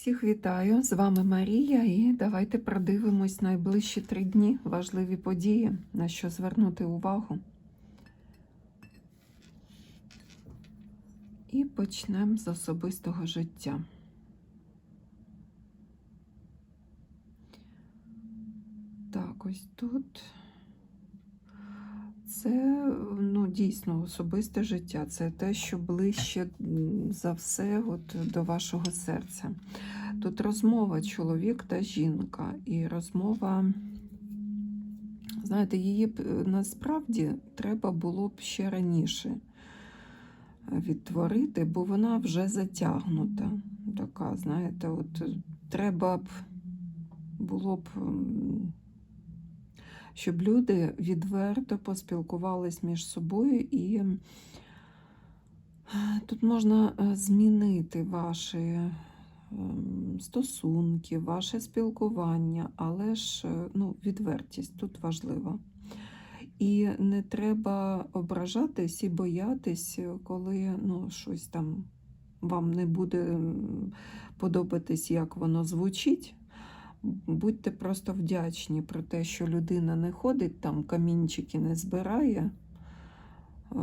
Всіх вітаю! З вами Марія, і давайте продивимось найближчі три дні важливі події, на що звернути увагу. І почнемо з особистого життя. Так, ось тут. Це ну, дійсно особисте життя. Це те, що ближче за все от, до вашого серця. Тут розмова чоловік та жінка. І розмова, знаєте, її насправді треба було б ще раніше е, відтворити, бо вона вже затягнута. Така, знаєте, от треба б було б. Щоб люди відверто поспілкувались між собою, і е, тут можна е, змінити ваші ем, стосунки, ваше спілкування, але ж е, ну, відвертість тут важлива. І не треба ображатись і боятись, е, коли ну, щось там вам не буде подобатись, як воно звучить. Будьте просто вдячні про те, що людина не ходить там, камінчики не збирає, е,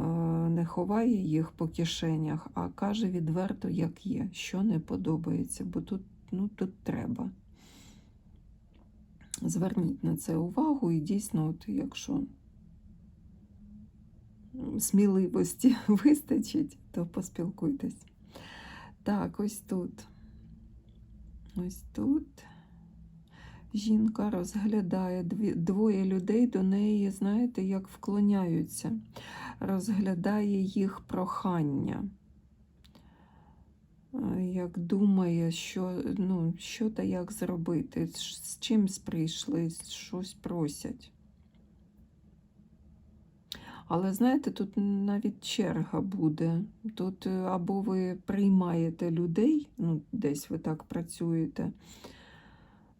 не ховає їх по кишенях, а каже відверто, як є, що не подобається, бо тут, ну, тут треба. Зверніть на це увагу і дійсно, от якщо сміливості вистачить, то поспілкуйтесь. Так, ось тут. Ось тут. Жінка розглядає двоє людей до неї, знаєте, як вклоняються, розглядає їх прохання, Е, як думає, що, ну, що та як зробити, з чимсь прийшли, щось просять. Але знаєте, тут навіть черга буде. Тут е, або ви приймаєте людей, ну, десь ви так працюєте.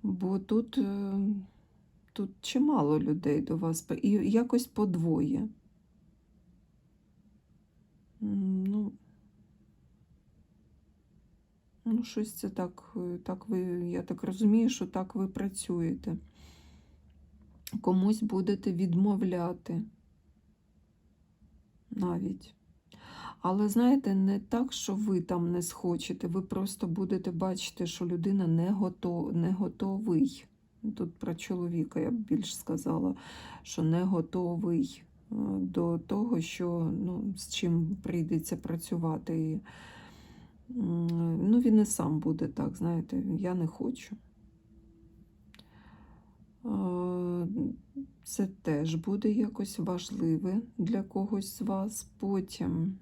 Бо тут, е, тут чимало людей до вас, і якось подвоє. Ну, ну щось це так, е, так ви, я так розумію, що так ви працюєте. Комусь будете відмовляти навіть. Але знаєте, не так, що ви там не схочете, ви просто будете бачити, що людина не, готов, не готовий. Тут про чоловіка я б більш сказала, що не готовий е, до того, що ну, з чим прийдеться працювати. Ну, він і сам буде так, знаєте, я не хочу. Е, Це теж буде якось важливе для когось з вас потім.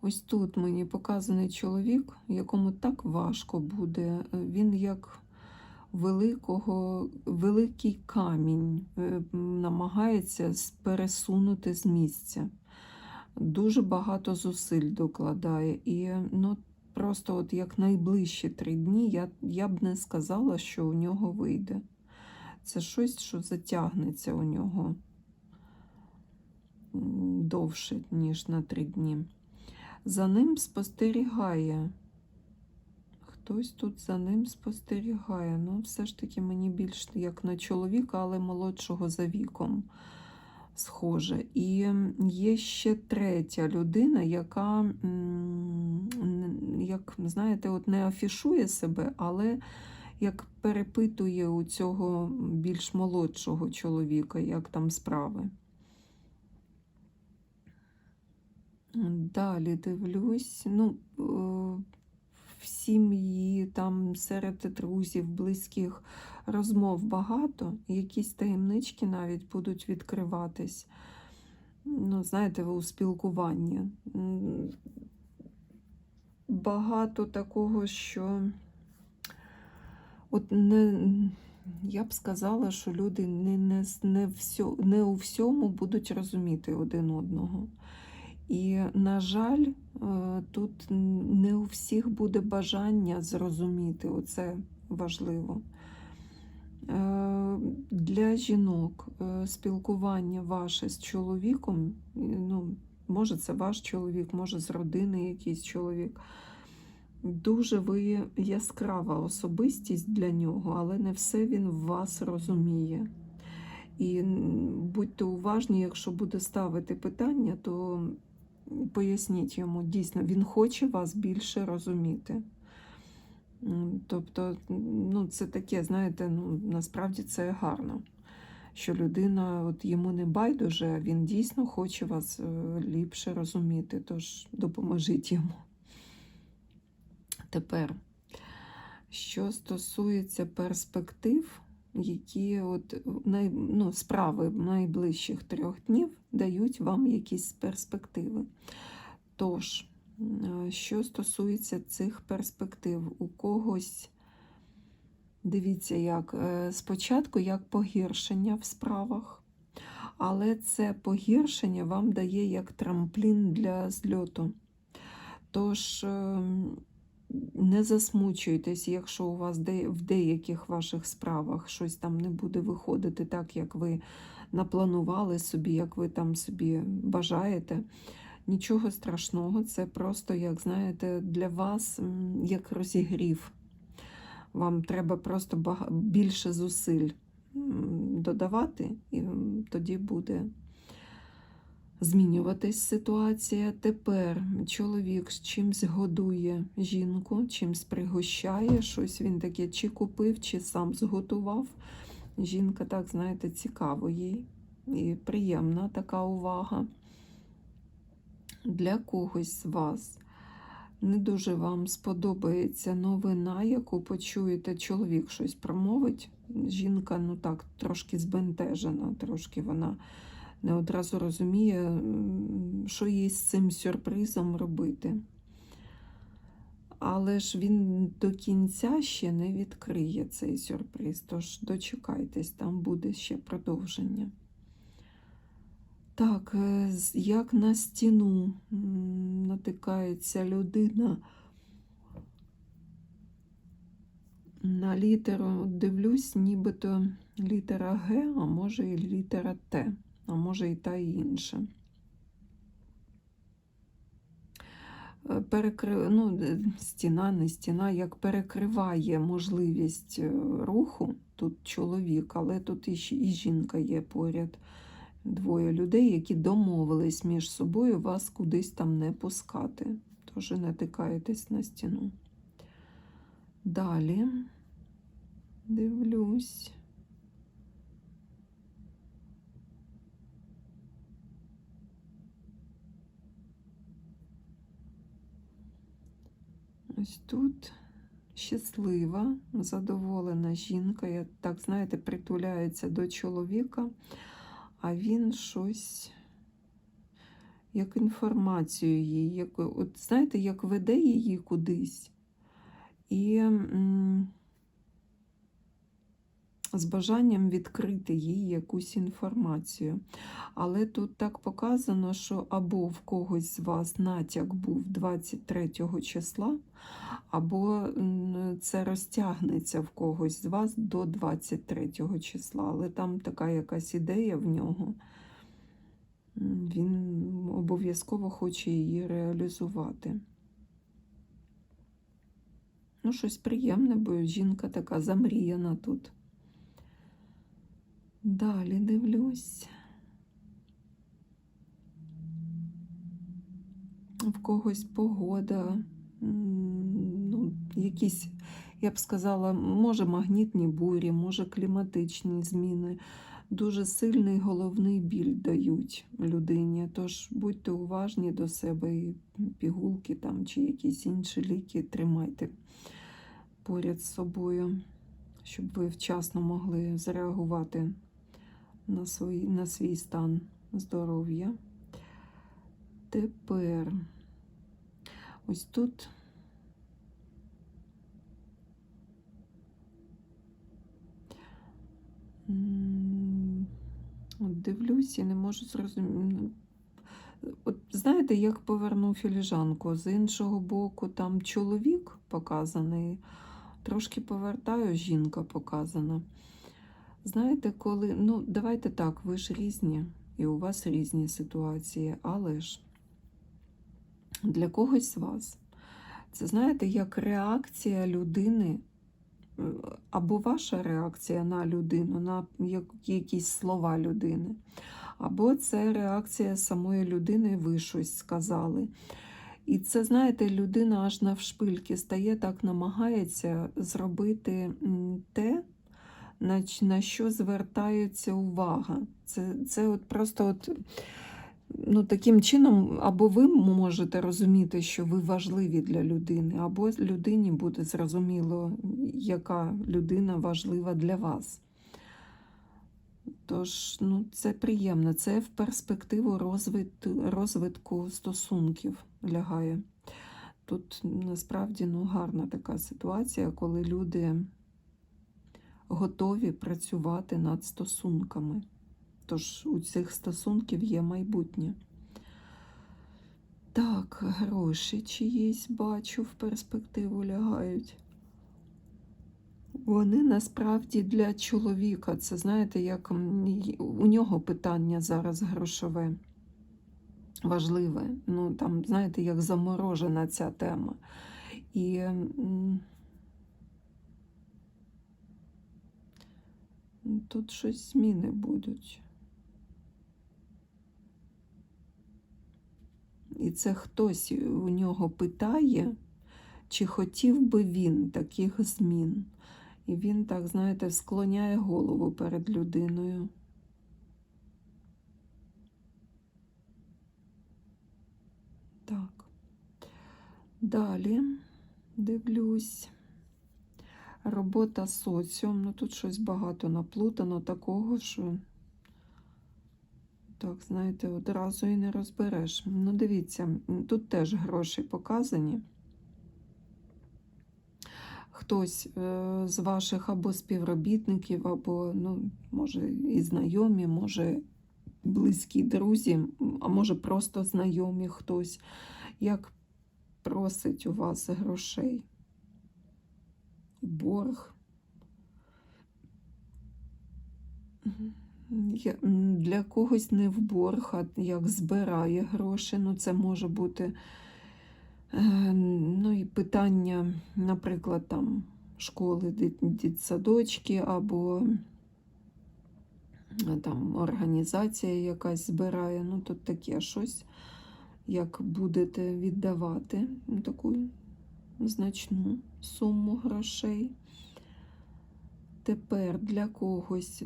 Ось тут мені показаний чоловік, якому так важко буде. Він як великого, великий камінь е, намагається пересунути з місця. Дуже багато зусиль докладає. І ну, просто от як найближчі три дні я, я б не сказала, що у нього вийде. Це щось, що затягнеться у нього довше, ніж на три дні. За ним спостерігає. Хтось тут за ним спостерігає. Ну, все ж таки мені більш як на чоловіка, але молодшого за віком схоже. І є ще третя людина, яка, як знаєте, от не афішує себе, але як перепитує у цього більш молодшого чоловіка, як там справи. Далі дивлюсь, ну, е, в сім'ї, там серед друзів, близьких розмов багато, якісь таємнички навіть будуть відкриватись. Ну, знаєте, у спілкуванні. Багато такого, що от не, я б сказала, що люди не, не, не, всьо, не у всьому будуть розуміти один одного. І, на жаль, е, тут не у всіх буде бажання зрозуміти, оце важливо. Е, Для жінок е, спілкування ваше з чоловіком, ну, може, це ваш чоловік, може, з родини якийсь чоловік. Дуже ви яскрава особистість для нього, але не все він вас розуміє. І будьте уважні, якщо буде ставити питання, то поясніть йому, дійсно, він хоче вас більше розуміти. Тобто, ну, це таке, знаєте, ну, насправді це гарно, що людина, от йому не байдуже, а він дійсно хоче вас е, ліпше розуміти, тож допоможіть йому. Тепер, що стосується перспектив, які от най, ну, справи найближчих трьох днів дають вам якісь перспективи. Тож, е, що стосується цих перспектив, у когось, дивіться, як е, спочатку як погіршення в справах, але це погіршення вам дає як трамплін для зльоту. Тож, ем, не засмучуйтесь, якщо у вас в деяких ваших справах щось там не буде виходити так, як ви напланували собі, як ви там собі бажаєте. Нічого страшного, це просто, як знаєте, для вас як розігрів. Вам треба просто більше зусиль додавати, і тоді буде змінюватись ситуація. Тепер чоловік з чимсь годує жінку, чимсь пригощає, щось він таке чи купив, чи сам зготував. Жінка, так, знаєте, цікаво їй і приємна така увага. Для когось з вас не дуже вам сподобається новина, яку почуєте, чоловік щось промовить. Жінка, ну так, трошки збентежена, трошки вона не одразу розуміє, що їй з цим сюрпризом робити. Але ж він до кінця ще не відкриє цей сюрприз, тож дочекайтесь, там буде ще продовження. Так, е, як на стіну натикається людина на літеру, дивлюсь, нібито літера Г, а може і літера Т, а може і та і інша. Перекри... ну, е, стіна, не стіна, як перекриває можливість е, руху. Тут чоловік, але тут і, жінка є поряд. Двоє людей, які домовились між собою вас кудись там не пускати. Тож натикаєтесь на стіну. Далі дивлюсь. Ось тут щаслива, задоволена жінка. Я так, знаєте, притуляється до чоловіка, а він щось, як інформацію їй, як, от знаєте, як веде її кудись. І м, з бажанням відкрити їй якусь інформацію. Але тут так показано, що або в когось з вас натяк був 23 числа, або це розтягнеться в когось з вас до 23 числа. Але там така якась ідея в нього. Він обов'язково хоче її реалізувати. Ну, щось приємне, бо жінка така замріяна тут. Далі дивлюсь. В когось погода, ну, якісь, я б сказала, може магнітні бурі, може кліматичні зміни. Дуже сильний головний біль дають людині. Тож будьте уважні до себе і пігулки там чи якісь інші ліки тримайте поряд з собою, щоб ви вчасно могли зреагувати на, свій, на свій стан здоров'я. Тепер ось тут дивлюсь і не можу зрозуміти. От знаєте, як повернув філіжанку, з іншого боку, там чоловік показаний, трошки повертаю, жінка показана. Знаєте, коли, ну, давайте так, ви ж різні, і у вас різні ситуації, але ж для когось з вас Це знаєте, як реакція людини, е, або ваша реакція на людину, на якісь слова людини, або це реакція самої людини, ви щось сказали. І це, знаєте, людина аж навшпильки стає, так намагається зробити те, на, на що звертається увага. Це, це от просто от, ну, таким чином, або ви можете розуміти, що ви важливі для людини, або людині буде зрозуміло, яка людина важлива для вас. Тож, ну, це приємно, це в перспективу розвитку, розвитку стосунків лягає. Тут насправді ну, гарна така ситуація, коли люди готові працювати над стосунками. Тож у цих стосунків є майбутнє. Так, гроші чиїсь бачу в перспективу лягають. Вони насправді для чоловіка. Це знаєте, як у нього питання зараз грошове важливе. Ну там, знаєте, як заморожена ця тема. І тут щось зміни будуть. І це хтось у нього питає, чи хотів би він таких змін. І він так, знаєте, склоняє голову перед людиною. Так. Далі дивлюсь. Робота соціум. Ну тут щось багато наплутано такого, що, так, знаєте, одразу і не розбереш. Ну, дивіться, тут теж гроші показані. Хтось е, з ваших або співробітників, або, ну, може, і знайомі, може, близькі друзі, а може, просто знайомі хтось, як просить у вас грошей. Борг. Для когось не в борг, а як збирає гроші. Ну, це може бути е, ну, і питання, наприклад, там школи, дит- дитсадочки або е, там організація якась збирає. Ну, тут таке щось, як будете віддавати таку значну суму грошей. Тепер для когось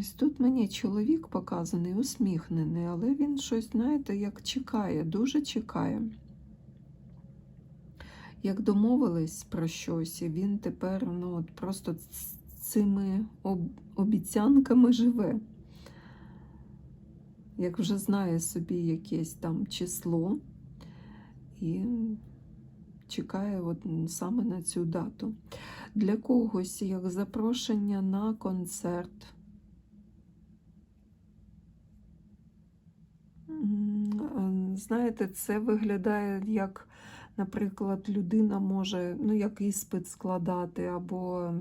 ось тут мені чоловік показаний, усміхнений, але він щось, знаєте, як чекає, дуже чекає. Як домовились про щось, і він тепер ну, от просто цими об- обіцянками живе. Як вже знає собі якесь там число і чекає от саме на цю дату. Для когось як запрошення на концерт. Е, Знаєте, це виглядає як, наприклад, людина може ну, як іспит складати, або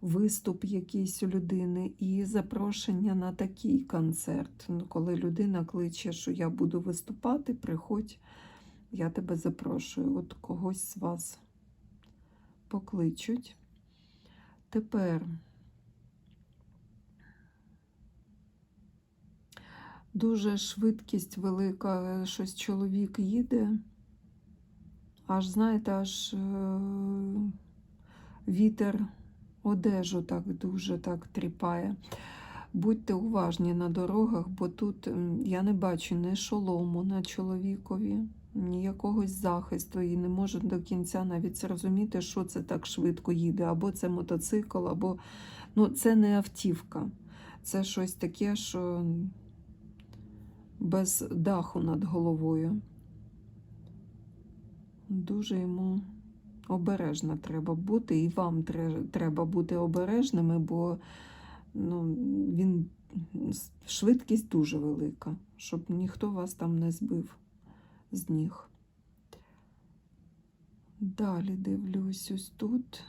виступ якийсь у людини, і запрошення на такий концерт. Ну, коли людина кличе, що я буду виступати, приходь, я тебе запрошую. От когось з вас покличуть. Тепер. Дуже швидкість велика, щось чоловік їде. Аж, знаєте, аж е, вітер одежу так дуже так тріпає. Будьте уважні на дорогах, бо тут я не бачу ні шолому на чоловікові, ні якогось захисту, і не можу до кінця навіть зрозуміти, що це так швидко їде. Або це мотоцикл, або ну, це не автівка. Це щось таке, що без даху над головою. Дуже йому обережно треба бути, і вам треба бути обережними, бо ну, він швидкість дуже велика, щоб ніхто вас там не збив з ніг. Далі дивлюсь ось тут.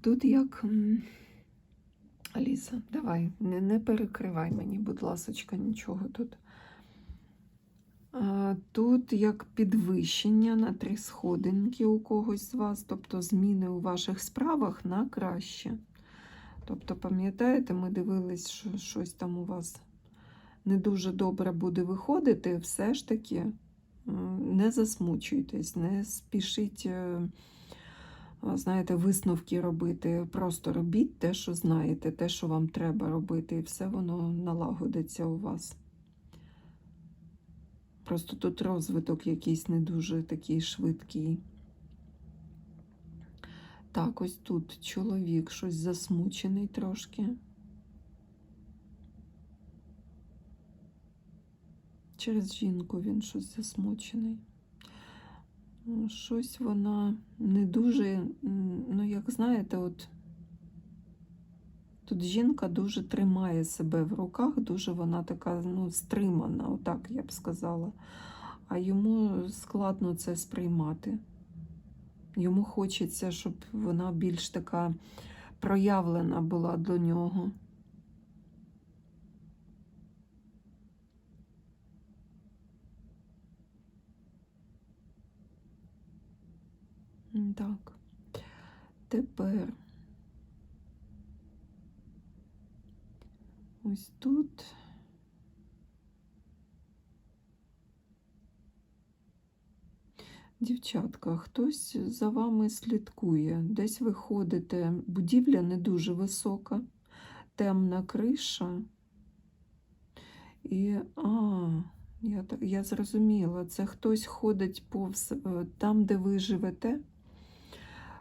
Тут як Аліса, давай, не, не перекривай мені, будь ласочка, нічого тут. Тут як підвищення на три сходинки у когось з вас, тобто зміни у ваших справах на краще. Тобто, пам'ятаєте, ми дивились, що щось там у вас не дуже добре буде виходити, все ж таки не засмучуйтесь, не спішіть, е, знаєте, висновки робити. Просто робіть те, що знаєте, те, що вам треба робити, і все воно налагодиться у вас. Просто тут розвиток якийсь не дуже такий швидкий. Так, ось тут чоловік щось засмучений трошки. Через жінку він щось засмучений. Щось вона не дуже, ну, як знаєте, от тут жінка дуже тримає себе в руках, дуже вона така ну, стримана, отак я б сказала. А йому складно це сприймати. Йому хочеться, щоб вона більш така проявлена була до нього. Так. Тепер ось тут. Дівчатка, хтось за вами слідкує. Десь ви ходите, будівля не дуже висока, темна криша. І, а, я, я зрозуміла, це хтось ходить повз е, там, де ви живете.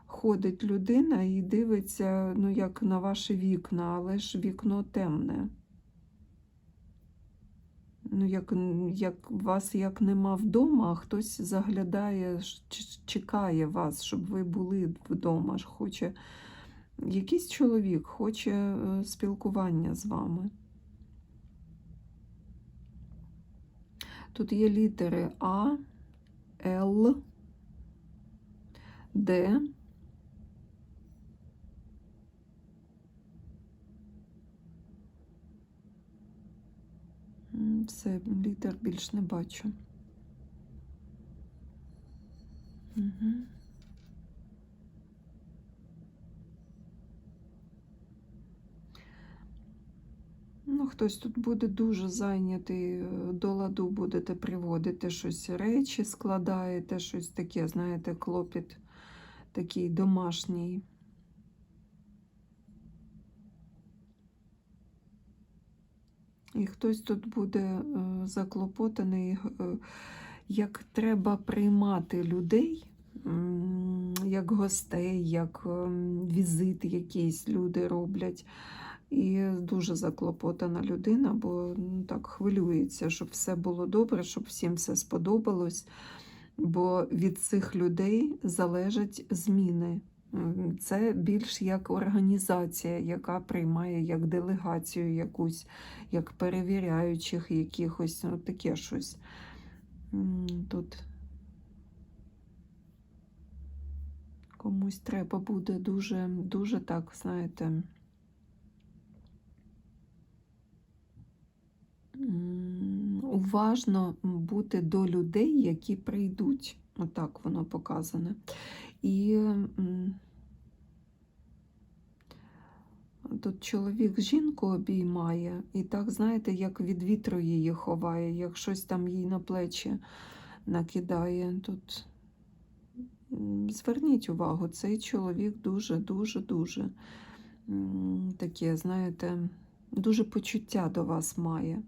Ходить людина і дивиться, ну, як на ваші вікна, але ж вікно темне. Ну, як, як вас як нема вдома, а хтось заглядає, чекає вас, щоб ви були вдома. Хоче, якийсь чоловік хоче е, спілкування з вами. Тут є літери А, Л, Д. М, Все, літер більш не бачу. Угу. Ну, хтось тут буде дуже зайнятий, е, до ладу будете приводити щось, речі складаєте, щось таке, знаєте, клопіт такий домашній. І хтось тут буде е, заклопотаний, е, як треба приймати людей, як гостей, як ем, візит якийсь люди роблять. І дуже заклопотана людина, бо ну, так хвилюється, щоб все було добре, щоб всім все сподобалось. Бо від цих людей залежать зміни. Це більш як організація, яка приймає як делегацію якусь, як перевіряючих якихось, ну, таке щось. Тут комусь треба буде дуже, дуже так, знаєте. уважно бути до людей, які прийдуть. Отак воно показане. І тут чоловік жінку обіймає, і так, знаєте, як від вітру її ховає, як щось там їй на плечі накидає. Тут зверніть увагу, цей чоловік дуже-дуже дуже таке, знаєте, дуже почуття до вас має.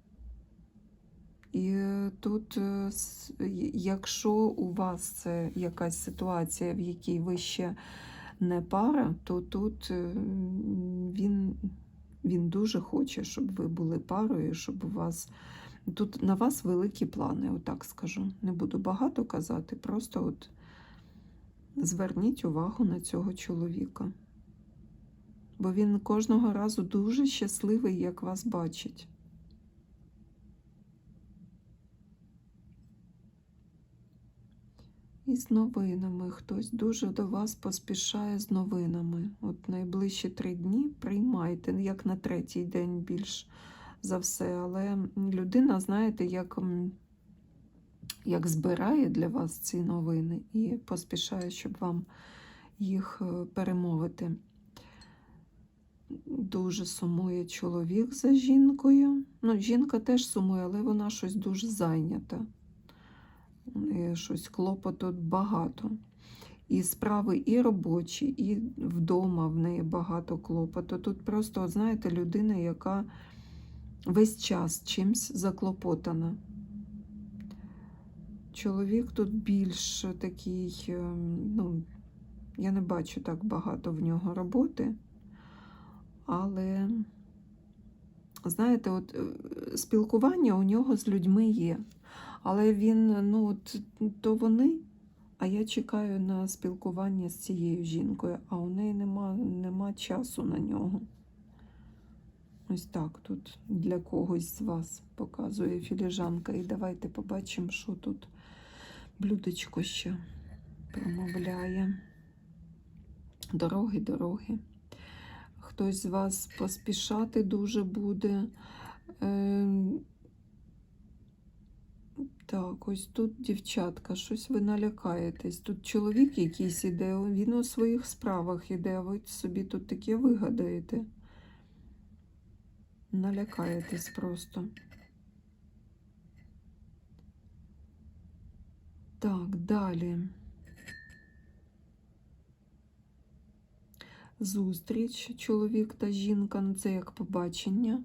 І е, тут, е, якщо у вас якась ситуація, в якій ви ще не пара, то тут е, він, він дуже хоче, щоб ви були парою, щоб у вас. Тут на вас великі плани, отак скажу. Не буду багато казати, просто от зверніть увагу на цього чоловіка. Бо він кожного разу дуже щасливий, як вас бачить. І з новинами. Хтось дуже до вас поспішає з новинами. От найближчі три дні приймайте, ну, як на третій день більш за все. Але людина, знаєте, як, як збирає для вас ці новини і поспішає, щоб вам їх е, перемовити. Дуже сумує чоловік за жінкою. Ну, жінка теж сумує, але вона щось дуже зайнята. І щось клопоту багато. І справи і робочі, і вдома в неї багато клопоту. Тут просто, знаєте, людина, яка весь час чимсь заклопотана. Чоловік тут більш такий, ем, ну, я не бачу так багато в нього роботи, але, знаєте, от е, спілкування у нього з людьми є. Але він, ну, то вони, а я чекаю на спілкування з цією жінкою, а у неї нема, нема часу на нього. Ось так тут для когось з вас показує філіжанка. І давайте побачимо, що тут блюдечко ще промовляє. Дороги, дороги. Хтось з вас поспішати дуже буде. Так, ось тут дівчатка, щось ви налякаєтесь. Тут чоловік якийсь іде, він у своїх справах іде, а ви собі тут таке вигадаєте. Налякаєтесь просто. Так, далі. Зустріч, чоловік та жінка, ну це як побачення.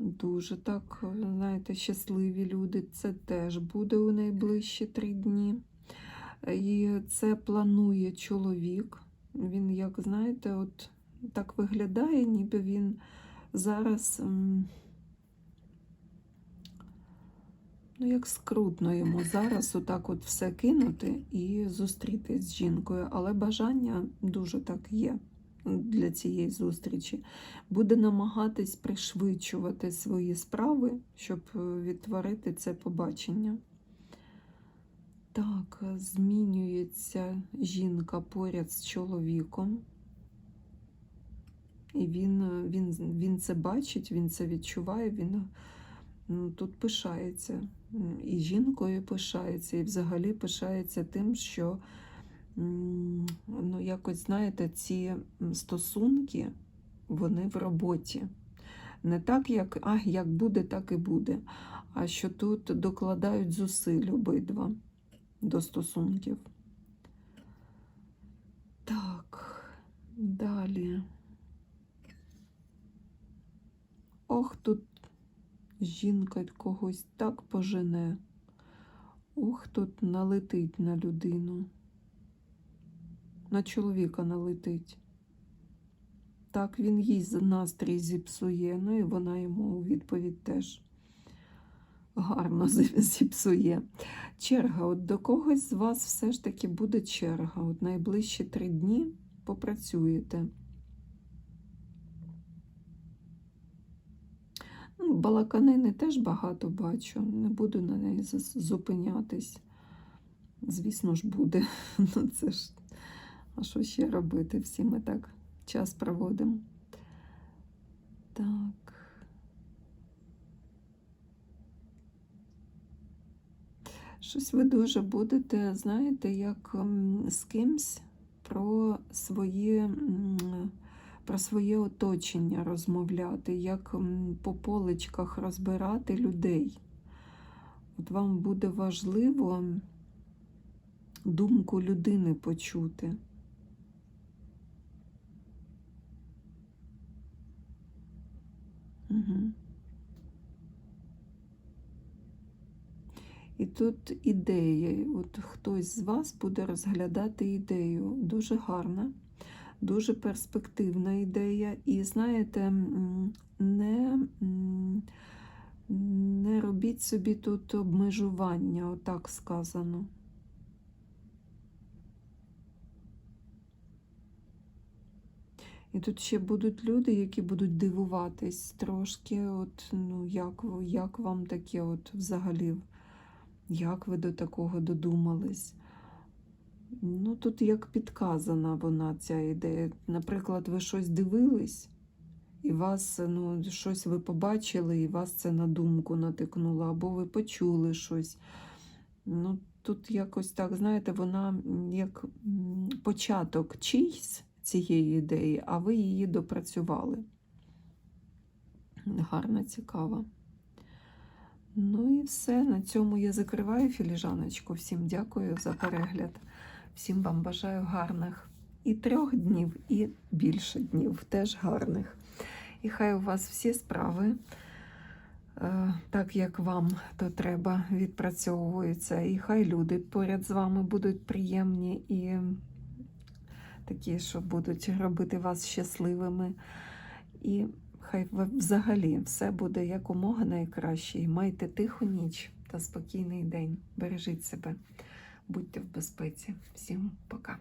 Дуже так, знаєте, щасливі люди. Це теж буде у найближчі три дні. І це планує чоловік. Він, як знаєте, от так виглядає, ніби він зараз, ну, як скрутно йому зараз отак от все кинути і зустрітись з жінкою. Але бажання дуже так є для цієї зустрічі, буде намагатись пришвидшувати свої справи, щоб е, відтворити це побачення. Так, змінюється жінка поряд з чоловіком. І він, е, він, він це бачить, він це відчуває, він ну, тут пишається. І жінкою пишається, і взагалі пишається тим, що ну, якось, знаєте, ці стосунки, вони в роботі. Не так, як а, як буде, так і буде. А що тут докладають зусиль обидва до стосунків. Так, далі. Ох, тут жінка когось так пожене. Ох, тут налетить на людину. На чоловіка налетить. Так він їй настрій зіпсує, ну і вона йому у відповідь теж гарно зіпсує. Черга. От до когось з вас все ж таки буде черга. От найближчі три дні попрацюєте. Ну, Балаканини теж багато бачу, не буду на неї зупинятись. Звісно ж, буде. Ну, це ж, а що ще робити? Всі ми так час проводимо. Так. Щось ви дуже будете, знаєте, як з кимсь про своє, про своє оточення розмовляти, як по поличках розбирати людей. От вам буде важливо думку людини почути. І тут ідея. От хтось з вас буде розглядати ідею. Дуже гарна, дуже перспективна ідея. І знаєте, не, не робіть собі тут обмежування, отак сказано. І тут ще будуть люди, які будуть дивуватись трошки, от, ну, як, як вам таке от взагалі як ви до такого додумались. Ну, тут як підказана вона ця ідея. Наприклад, ви щось дивились, і вас ну, щось ви побачили, і вас це на думку натикнуло, або ви почули щось. Ну, тут якось так, знаєте, вона як початок чийсь цієї ідеї, а ви її допрацювали. Гарна, цікава. Ну і все. На цьому я закриваю філіжаночку. Всім дякую за перегляд. Всім вам бажаю гарних і трьох днів, і більше днів, теж гарних. І хай у вас всі справи, е, так як вам то треба, відпрацьовуються. І хай люди поряд з вами будуть приємні і такі, що будуть робити вас щасливими. І хай взагалі все буде якомога найкраще. І майте тиху ніч та спокійний день. Бережіть себе, будьте в безпеці. Всім пока.